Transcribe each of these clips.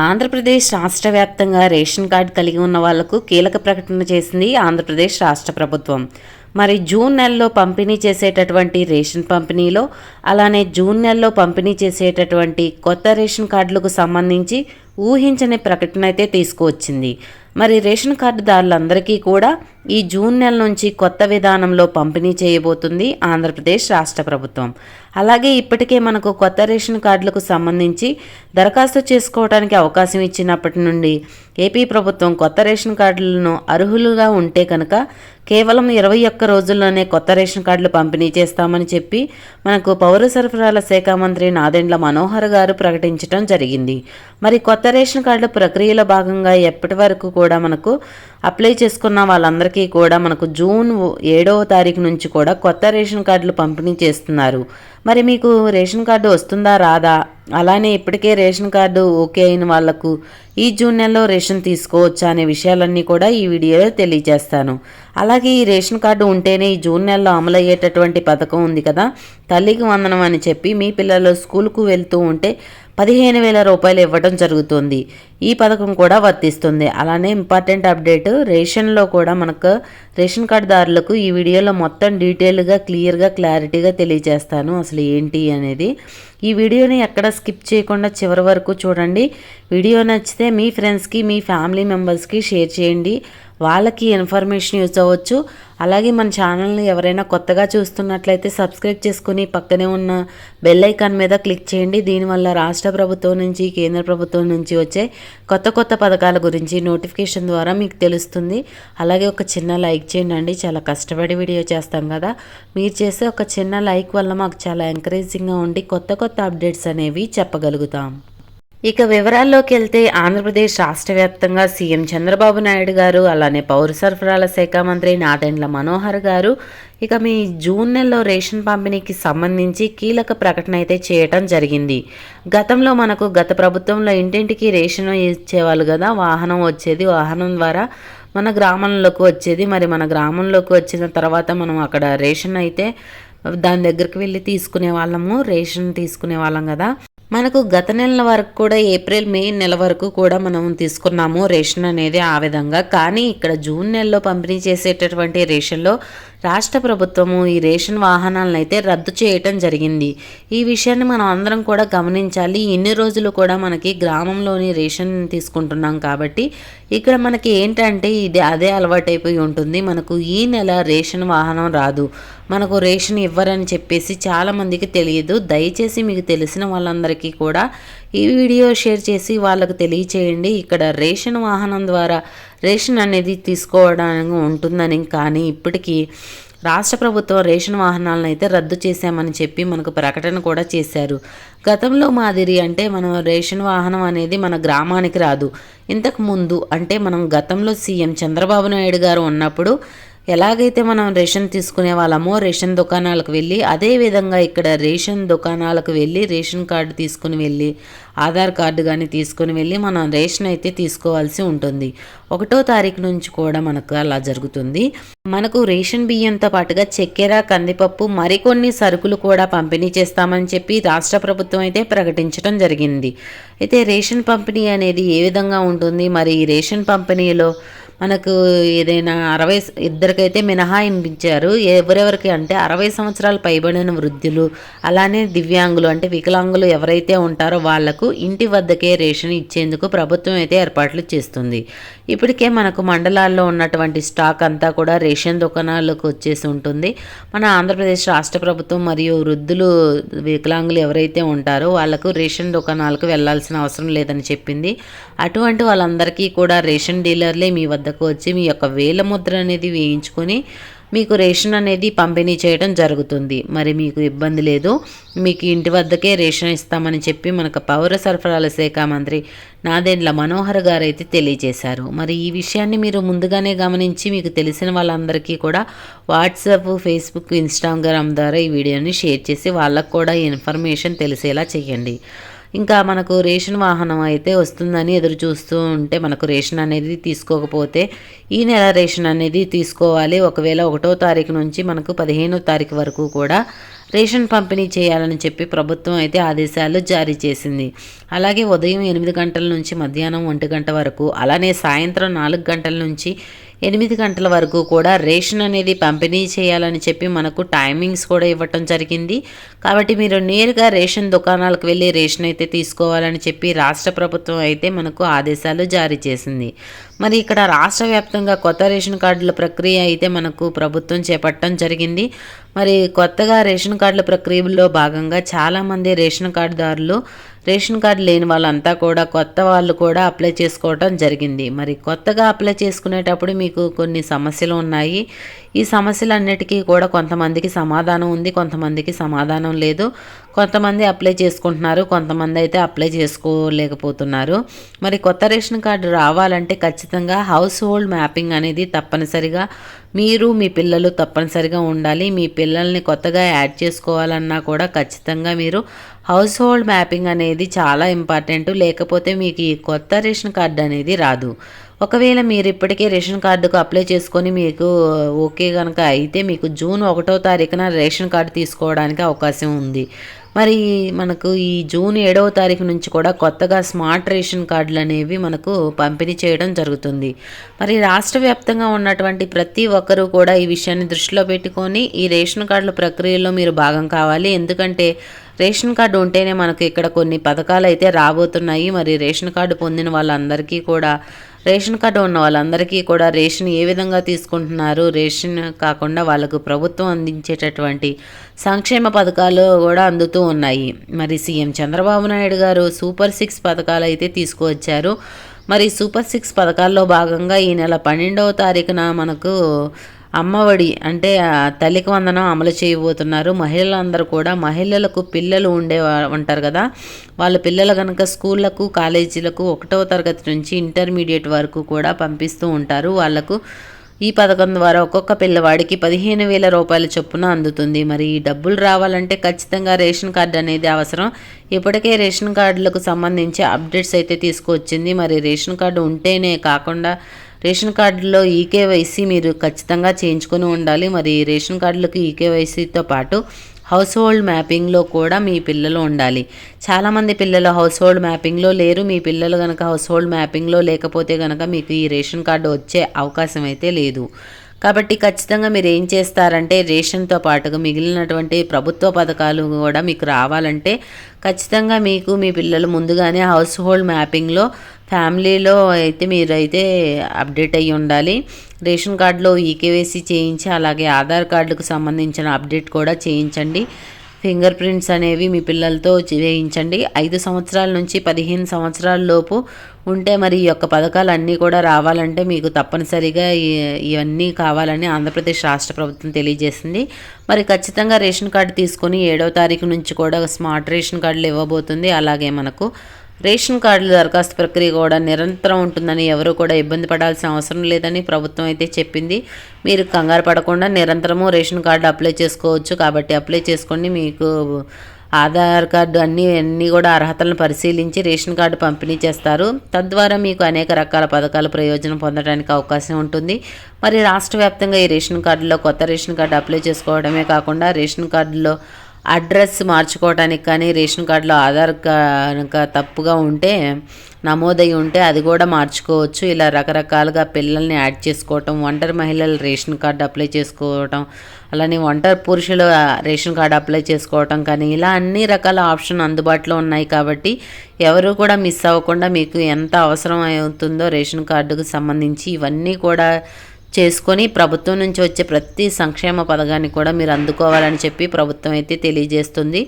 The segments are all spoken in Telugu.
ఆంధ్రప్రదేశ్ రాష్ట్ర వ్యాప్తంగా రేషన్ కార్డు కలిగి ఉన్న వాళ్ళకు కీలక ప్రకటన చేసింది ఆంధ్రప్రదేశ్ రాష్ట్ర ప్రభుత్వం. మరి జూన్ నెలలో పంపిణీ చేసేటటువంటి రేషన్ పంపిణీలో అలానే జూన్ నెలలో పంపిణీ చేసేటటువంటి కొత్త రేషన్ కార్డులకు సంబంధించి ఊహించని ప్రకటన అయితే తీసుకువచ్చింది. మరి రేషన్ కార్డుదారులందరికీ కూడా ఈ జూన్ నెల నుంచి కొత్త విధానంలో పంపిణీ చేయబోతుంది ఆంధ్రప్రదేశ్ రాష్ట్ర ప్రభుత్వం. అలాగే ఇప్పటికే మనకు కొత్త రేషన్ కార్డులకు సంబంధించి దరఖాస్తు చేసుకోవడానికి అవకాశం ఇచ్చినప్పటి నుండి ఏపీ ప్రభుత్వం కొత్త రేషన్ కార్డులను అర్హులుగా ఉంటే కనుక కేవలం ఇరవై ఒక్క రోజుల్లోనే కొత్త రేషన్ కార్డులు పంపిణీ చేస్తామని చెప్పి మనకు పౌర సరఫరాల శాఖ మంత్రి నాదెండ్ల మనోహర్ గారు ప్రకటించడం జరిగింది. మరి కొత్త రేషన్ కార్డుల ప్రక్రియలో భాగంగా ఎప్పటి వరకు కూడా మనకు అప్లై చేసుకున్న వాళ్ళందరికీ కూడా మనకు జూన్ ఏడవ తారీఖు నుంచి కూడా కొత్త రేషన్ కార్డులు పంపిణీ చేస్తున్నారు. మరి మీకు రేషన్ కార్డు వస్తుందా రాదా? అలానే ఇప్పటికే రేషన్ కార్డు ఓకే అయిన వాళ్ళకు ఈ జూన్ నెలలో రేషన్ తీసుకోవచ్చా అనే విషయాలన్నీ కూడా ఈ వీడియోలో తెలియజేస్తాను. అలాగే ఈ రేషన్ కార్డు ఉంటేనే ఈ జూన్ నెలలో అమలయ్యేటటువంటి పథకం ఉంది కదా తల్లికి వందనం అని చెప్పి మీ పిల్లలు స్కూల్కు వెళ్తూ ఉంటే పదిహేను వేల రూపాయలు ఇవ్వడం జరుగుతుంది. ఈ పథకం కూడా వర్తిస్తుంది. అలానే ఇంపార్టెంట్ అప్డేట్ రేషన్లో కూడా మనకు రేషన్ కార్డుదారులకు ఈ వీడియోలో మొత్తం డీటెయిల్గా క్లియర్గా క్లారిటీగా తెలియజేస్తాను. అసలు ఏంటి అనేది ఈ వీడియోని ఎక్కడ స్కిప్ చేయకుండా చివరి వరకు చూడండి. వీడియో నచ్చితే మీ ఫ్రెండ్స్కి మీ ఫ్యామిలీ మెంబర్స్కి షేర్ చేయండి. వాళ్ళకి ఇన్ఫర్మేషన్ యూజ్ అవ్వచ్చు. అలాగే మన ఛానల్ని ఎవరైనా కొత్తగా చూస్తున్నట్లయితే సబ్స్క్రైబ్ చేసుకుని పక్కనే ఉన్న బెల్ ఐకాన్ మీద క్లిక్ చేయండి. దీనివల్ల రాష్ట్ర ప్రభుత్వం నుంచి కేంద్ర ప్రభుత్వం నుంచి వచ్చే కొత్త కొత్త పథకాల గురించి నోటిఫికేషన్ ద్వారా మీకు తెలుస్తుంది. అలాగే ఒక చిన్న లైక్ చేయండి అండి. చాలా కష్టపడి వీడియో చేస్తాం కదా. మీరు చేసే ఒక చిన్న లైక్ వల్ల మాకు చాలా ఎంకరేజింగ్గా ఉండి కొత్త కొత్త అప్డేట్స్ అనేవి చెప్పగలుగుతాం. ఇక వివరాల్లోకి వెళ్తే ఆంధ్రప్రదేశ్ రాష్ట్ర వ్యాప్తంగా సీఎం చంద్రబాబు నాయుడు గారు అలానే పౌర సరఫరాల శాఖ మంత్రి నాదెండ్ల మనోహర్ గారు ఇక మీ జూన్ నెలలో రేషన్ పంపిణీకి సంబంధించి కీలక ప్రకటన అయితే చేయటం జరిగింది. గతంలో మనకు గత ప్రభుత్వంలో ఇంటింటికి రేషన్ ఇచ్చేవాళ్ళు కదా వాహనం వచ్చేది వాహనం ద్వారా మన గ్రామంలోకి వచ్చేది. మరి మన గ్రామంలోకి వచ్చిన తర్వాత మనం అక్కడ రేషన్ అయితే దాని దగ్గరికి వెళ్ళి తీసుకునే వాళ్ళము రేషన్ తీసుకునే వాళ్ళం కదా. మనకు గత నెల వరకు కూడా ఏప్రిల్ మే నెల వరకు కూడా మనం తీసుకున్నాము రేషన్ అనేది ఆ విధంగా. కానీ ఇక్కడ జూన్ నెలలో పంపిణీ చేసేటటువంటి రేషన్లో రాష్ట్ర ప్రభుత్వము ఈ రేషన్ వాహనాలను అయితే రద్దు చేయటం జరిగింది. ఈ విషయాన్ని మనం అందరం కూడా గమనించాలి. ఇన్ని రోజులు కూడా మనకి గ్రామంలోని రేషన్ తీసుకుంటున్నాం కాబట్టి ఇక్కడ మనకి ఏంటంటే ఇది అదే అలవాటైపోయి ఉంటుంది. మనకు ఈ నెల రేషన్ వాహనం రాదు. మనకు రేషన్ ఇవ్వరని చెప్పేసి చాలామందికి తెలియదు. దయచేసి మీకు తెలిసిన వాళ్ళందరికీ కూడా ఈ వీడియో షేర్ చేసి వాళ్ళకు తెలియచేయండి. ఇక్కడ రేషన్ వాహనం ద్వారా రేషన్ అనేది తీసుకోవడానికి ఉంటుందని కానీ ఇప్పటికీ రాష్ట్ర ప్రభుత్వం రేషన్ వాహనాలను అయితే రద్దు చేశామని చెప్పి మనకు ప్రకటన కూడా చేశారు. గతంలో మాదిరి అంటే మనం రేషన్ వాహనం అనేది మన గ్రామానికి రాదు. ఇంతకు ముందు అంటే మనం గతంలో సీఎం చంద్రబాబు నాయుడు గారు ఉన్నప్పుడు ఎలాగైతే మనం రేషన్ తీసుకునే వాళ్ళమో రేషన్ దుకాణాలకు వెళ్ళి అదే విధంగా ఇక్కడ రేషన్ దుకాణాలకు వెళ్ళి రేషన్ కార్డు తీసుకుని వెళ్ళి ఆధార్ కార్డు కానీ తీసుకుని వెళ్ళి మనం రేషన్ అయితే తీసుకోవాల్సి ఉంటుంది. ఒకటో తారీఖు నుంచి కూడా మనకు అలా జరుగుతుంది. మనకు రేషన్ బియ్యంతో పాటుగా చక్కెర కందిపప్పు మరికొన్ని సరుకులు కూడా పంపిణీ చేస్తామని చెప్పి రాష్ట్ర ప్రభుత్వం అయితే ప్రకటించడం జరిగింది. అయితే రేషన్ పంపిణీ అనేది ఏ విధంగా ఉంటుంది? మరి ఈ రేషన్ పంపిణీలో మనకు ఏదైనా అరవై ఇద్దరికైతే మినహాయింపించారు. ఎవరెవరికి అంటే అరవై సంవత్సరాలు పైబడిన వృద్ధులు అలానే దివ్యాంగులు అంటే వికలాంగులు ఎవరైతే ఉంటారో వాళ్ళకు ఇంటి వద్దకే రేషన్ ఇచ్చేందుకు ప్రభుత్వం అయితే ఏర్పాట్లు చేస్తుంది. ఇప్పటికే మనకు మండలాల్లో ఉన్నటువంటి స్టాక్ అంతా కూడా రేషన్ దుకాణాలకు వచ్చేసి ఉంటుంది. మన ఆంధ్రప్రదేశ్ రాష్ట్ర ప్రభుత్వం మరియు వృద్ధులు వికలాంగులు ఎవరైతే ఉంటారో వాళ్ళకు రేషన్ దుకాణాలకు వెళ్ళాల్సిన అవసరం లేదని చెప్పింది. అటువంటి వాళ్ళందరికీ కూడా రేషన్ డీలర్లే మీ వద్ద వద్దకు వచ్చి మీ యొక్క వేల ముద్ర అనేది వేయించుకొని మీకు రేషన్ అనేది పంపిణీ చేయడం జరుగుతుంది. మరి మీకు ఇబ్బంది లేదు. మీకు ఇంటి వద్దకే రేషన్ ఇస్తామని చెప్పి మనకు పౌర సరఫరాల శాఖ మంత్రి నాదెండ్ల మనోహర్ గారు అయితే తెలియజేశారు. మరి ఈ విషయాన్ని మీరు ముందుగానే గమనించి మీకు తెలిసిన వాళ్ళందరికీ కూడా వాట్సాప్ ఫేస్బుక్ ఇన్స్టాగ్రామ్ ద్వారా ఈ వీడియోని షేర్ చేసి వాళ్ళకు కూడా ఇన్ఫర్మేషన్ తెలిసేలా చేయండి ఇంకా మనకు రేషన్ వాహనం అయితే వస్తుందని ఎదురు చూస్తూ ఉంటే మనకు రేషన్ అనేది తీసుకోకపోతే ఈ నెల రేషన్ అనేది తీసుకోవాలి. ఒకవేళ ఒకటో తారీఖు నుంచి మనకు పదిహేనో తారీఖు వరకు కూడా రేషన్ పంపిణీ చేయాలని చెప్పి ప్రభుత్వం అయితే ఆదేశాలు జారీ చేసింది. అలాగే ఉదయం ఎనిమిది గంటల నుంచి మధ్యాహ్నం ఒంటి గంట వరకు అలానే సాయంత్రం నాలుగు గంటల నుంచి ఎనిమిది గంటల వరకు కూడా రేషన్ అనేది పంపిణీ చేయాలని చెప్పి మనకు టైమింగ్స్ కూడా ఇవ్వటం జరిగింది. కాబట్టి మీరు నేరుగా రేషన్ దుకాణాలకు వెళ్ళి రేషన్ అయితే తీసుకోవాలని చెప్పి రాష్ట్ర ప్రభుత్వం అయితే మనకు ఆదేశాలు జారీ చేసింది. మరి ఇక్కడ రాష్ట్ర వ్యాప్తంగా కొత్త రేషన్ కార్డుల ప్రక్రియ అయితే మనకు ప్రభుత్వం చేపట్టడం జరిగింది. మరి కొత్తగా రేషన్ కార్డుల ప్రక్రియలో భాగంగా చాలామంది రేషన్ కార్డుదారులు రేషన్ కార్డు లేని వాళ్ళంతా కూడా కొత్త వాళ్ళు కూడా అప్లై చేసుకోవటం జరిగింది. మరి కొత్తగా అప్లై చేసుకునేటప్పుడు మీకు కొన్ని సమస్యలు ఉన్నాయి. ఈ సమస్యలన్నిటికీ కూడా కొంతమందికి సమాధానం ఉంది కొంతమందికి సమాధానం లేదు. కొంతమంది అప్లై చేసుకుంటున్నారు కొంతమంది అయితే అప్లై చేసుకోలేకపోతున్నారు. మరి కొత్త రేషన్ కార్డు రావాలంటే ఖచ్చితంగా హౌస్ హోల్డ్ మ్యాపింగ్ అనేది తప్పనిసరిగా మీరు మీ పిల్లలు తప్పనిసరిగా ఉండాలి. మీ పిల్లల్ని కొత్తగా యాడ్ చేసుకోవాలన్నా కూడా ఖచ్చితంగా మీరు హౌస్ హోల్డ్ మ్యాపింగ్ అనేది చాలా ఇంపార్టెంట్. లేకపోతే మీకు ఈ కొత్త రేషన్ కార్డు అనేది రాదు. ఒకవేళ మీరు ఇప్పటికే రేషన్ కార్డుకు అప్లై చేసుకొని మీకు ఓకే కనుక అయితే మీకు జూన్ ఒకటో తారీఖున రేషన్ కార్డు తీసుకోవడానికి అవకాశం ఉంది. మరి మనకు ఈ జూన్ ఏడవ తారీఖు నుంచి కూడా కొత్తగా స్మార్ట్ రేషన్ కార్డులు అనేవి మనకు పంపిణీ చేయడం జరుగుతుంది. మరి రాష్ట్ర వ్యాప్తంగా ఉన్నటువంటి ప్రతి ఒక్కరూ కూడా ఈ విషయాన్ని దృష్టిలో పెట్టుకొని ఈ రేషన్ కార్డుల ప్రక్రియలో మీరు భాగం కావాలి. ఎందుకంటే రేషన్ కార్డు ఉంటేనే మనకు ఇక్కడ కొన్ని పథకాలు అయితే రాబోతున్నాయి. మరి రేషన్ కార్డు పొందిన వాళ్ళందరికీ కూడా రేషన్ కార్డు ఉన్న వాళ్ళందరికీ కూడా రేషన్ ఏ విధంగా తీసుకుంటున్నారు? రేషన్ కాకుండా వాళ్ళకు ప్రభుత్వం అందించేటటువంటి సంక్షేమ పథకాలు కూడా అందుతూ ఉన్నాయి. మరి సీఎం చంద్రబాబు నాయుడు గారు సూపర్ సిక్స్ పథకాలు అయితే తీసుకువచ్చారు. మరి సూపర్ సిక్స్ పథకాల్లో భాగంగా ఈ నెల పన్నెండవ తారీఖున మనకు అమ్మఒడి అంటే తల్లికి వందనం అమలు చేయబోతున్నారు. మహిళలందరూ కూడా మహిళలకు పిల్లలు ఉండే ఉంటారు కదా. వాళ్ళ పిల్లలు కనుక స్కూళ్ళకు కాలేజీలకు ఒకటవ తరగతి నుంచి ఇంటర్మీడియట్ వరకు కూడా పంపిస్తూ ఉంటారు. వాళ్ళకు ఈ పథకం ద్వారా ఒక్కొక్క పిల్లవాడికి పదిహేను వేల రూపాయల చొప్పున అందుతుంది. మరి ఈ డబ్బులు రావాలంటే ఖచ్చితంగా రేషన్ కార్డు అనేది అవసరం. ఇప్పటికే రేషన్ కార్డులకు సంబంధించి అప్డేట్స్ అయితే తీసుకువచ్చింది మరి రేషన్ కార్డు ఉంటేనే కాకుండా రేషన్ కార్డులో ఈకేవైసీ మీరు ఖచ్చితంగా చేయించుకొని ఉండాలి. మరి రేషన్ కార్డులకు ఈకేవైసీతో పాటు హౌస్ హోల్డ్ మ్యాపింగ్లో కూడా మీ పిల్లలు ఉండాలి. చాలామంది పిల్లలు హౌస్ హోల్డ్ మ్యాపింగ్లో లేరు. మీ పిల్లలు కనుక హౌస్ హోల్డ్ మ్యాపింగ్లో లేకపోతే కనుక మీకు ఈ రేషన్ కార్డు వచ్చే అవకాశం అయితే లేదు. కాబట్టి ఖచ్చితంగా మీరు ఏం చేస్తారంటే రేషన్తో పాటుగా మిగిలినటువంటి ప్రభుత్వ పథకాలు కూడా మీకు రావాలంటే ఖచ్చితంగా మీకు మీ పిల్లలు ముందుగానే హౌస్ హోల్డ్ మ్యాపింగ్లో ఫ్యామిలీలో అయితే మీరైతే అప్డేట్ అయ్యి ఉండాలి. రేషన్ కార్డులో ఈకేవైసీ చేయించి అలాగే ఆధార్ కార్డుకు సంబంధించిన అప్డేట్ కూడా చేయించండి. ఫింగర్ ప్రింట్స్ అనేవి మీ పిల్లలతో చేయించండి ఐదు సంవత్సరాల నుంచి పదిహేను సంవత్సరాల లోపు ఉంటే మరి ఈ యొక్క పథకాలు అన్నీ కూడా రావాలంటే మీకు తప్పనిసరిగా ఇవన్నీ కావాలని ఆంధ్రప్రదేశ్ రాష్ట్ర ప్రభుత్వం తెలియజేసింది. మరి ఖచ్చితంగా రేషన్ కార్డు తీసుకొని ఏడవ తారీఖు నుంచి కూడా స్మార్ట్ రేషన్ కార్డులు ఇవ్వబోతుంది. అలాగే మనకు రేషన్ కార్డుల దరఖాస్తు ప్రక్రియ కూడా నిరంతరం ఉంటుందని ఎవరు కూడా ఇబ్బంది పడాల్సిన అవసరం లేదని ప్రభుత్వం అయితే చెప్పింది. మీరు కంగారు పడకుండా నిరంతరము రేషన్ కార్డు అప్లై చేసుకోవచ్చు కాబట్టి అప్లై చేసుకోండి. మీకు ఆధార్ కార్డు అన్నీ అన్నీ కూడా అర్హతలను పరిశీలించి రేషన్ కార్డు పంపిణీ చేస్తారు. తద్వారా మీకు అనేక రకాల పథకాల ప్రయోజనం పొందడానికి అవకాశం ఉంటుంది. మరి రాష్ట్ర వ్యాప్తంగా ఈ రేషన్ కార్డులో కొత్త రేషన్ కార్డు అప్లై చేసుకోవడమే కాకుండా రేషన్ కార్డులో అడ్రస్ మార్చుకోవడానికి కానీ రేషన్ కార్డులో ఆధార్ కనుక తప్పుగా ఉంటే నమోదై ఉంటే అది కూడా మార్చుకోవచ్చు. ఇలా రకరకాలుగా పిల్లల్ని యాడ్ చేసుకోవటం ఒంటరి మహిళలు రేషన్ కార్డు అప్లై చేసుకోవటం అలానే ఒంటరి పురుషులు రేషన్ కార్డు అప్లై చేసుకోవటం కానీ ఇలా అన్ని రకాల ఆప్షన్ అందుబాటులో ఉన్నాయి కాబట్టి ఎవరు కూడా మిస్ అవ్వకుండా మీకు ఎంత అవసరం అవుతుందో రేషన్ కార్డుకు సంబంధించి ఇవన్నీ కూడా చేసుకొని ప్రభుత్వం నుంచి వచ్చే ప్రతి సంక్షేమ పథకాన్ని కూడా మీరు అందుకోవాలని చెప్పి ప్రభుత్వం అయితే తెలియజేస్తుంది.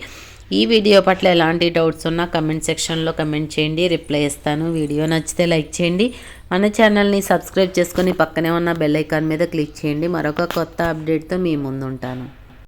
ఈ వీడియో పట్ల ఎలాంటి డౌట్స్ ఉన్నా కమెంట్ సెక్షన్లో కమెంట్ చేయండి. రిప్లై ఇస్తాను. వీడియో నచ్చితే లైక్ చేయండి. మన ఛానల్ని సబ్స్క్రైబ్ చేసుకొని పక్కనే ఉన్న బెల్ ఐకాన్ మీద క్లిక్ చేయండి. మరొక కొత్త అప్డేట్తో మీ ముందుంటాను.